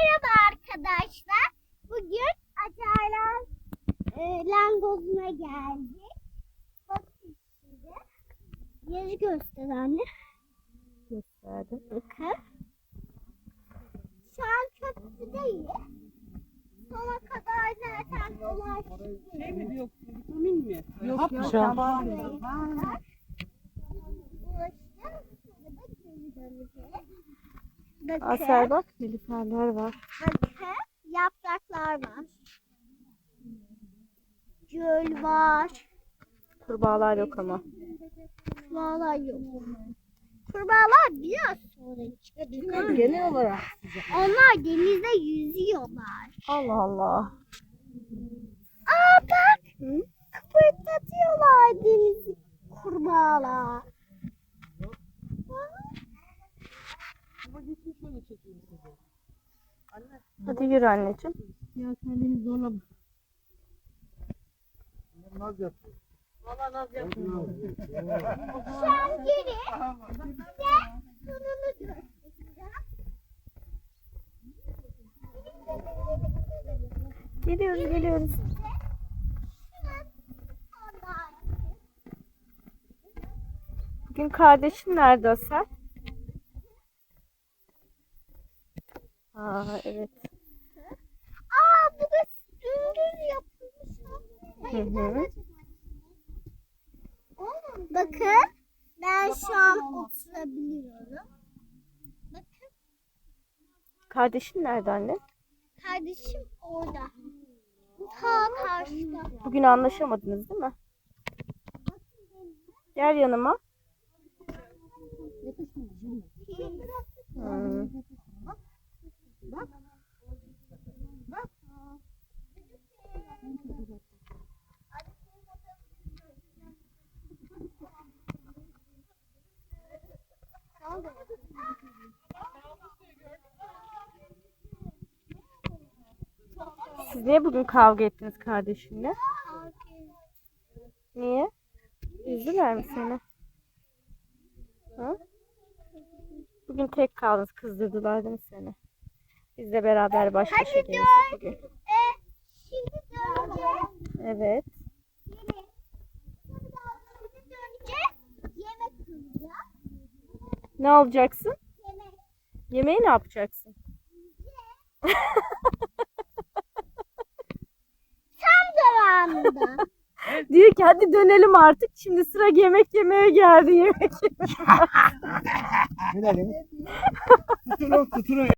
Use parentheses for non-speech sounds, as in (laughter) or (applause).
Merhaba arkadaşlar. Bugün Açarlar e, Langozuna geldik. Bakın size. Yeri göster anne. Gösterdim. Bakın. Şu an köprüdeyiz. Sona kadar zaten dolaştık. Şey mi diyor? Vitamin mi? Yok mı? Ha. Dolaşacağız. Sonra da geri döneceğiz. Bakın. Asel bak nilüferler var. Bakın yapraklar var. Göl var. Kurbağalar yok ama. Kurbağalar yok. Kurbağalar biraz sonra çıkıyor. Genel olarak. Onlar denizde yüzüyorlar. Allah Allah. Aa bak Hı? Çekeyim sizi. Anne. Hadi yürü anneciğim. Ya kendini zorlama. Naz yapıyor. Valla naz yapıyor. Sen geri gel sonunu. Geliyoruz geliyoruz. Bugün kardeşin nerede Asel? Aa evet. Aa bu da dümdüz yapılmış. Hı hı. Bakın ben şu an oturabiliyorum. Bakın Kardeşin nerede anne? kardeşim orada. Ta karşıda. Bugün anlaşamadınız değil mi? Gel yanıma. Hı. Siz niye bugün kavga ettiniz kardeşinle? Niye? Üzdüler mi seni? Ha? Bugün tek kaldınız, kızdırdılar değil mi seni? Biz de beraber baş başa gezdik bugün. E. Evet. Ne alacaksın? Yemek. Yemeği ne yapacaksın? (laughs) Tam zamanında. (laughs) Diyor ki hadi dönelim artık. Şimdi sıra yemek yemeye geldi yemek. (laughs) (laughs) Tutun o tutun o.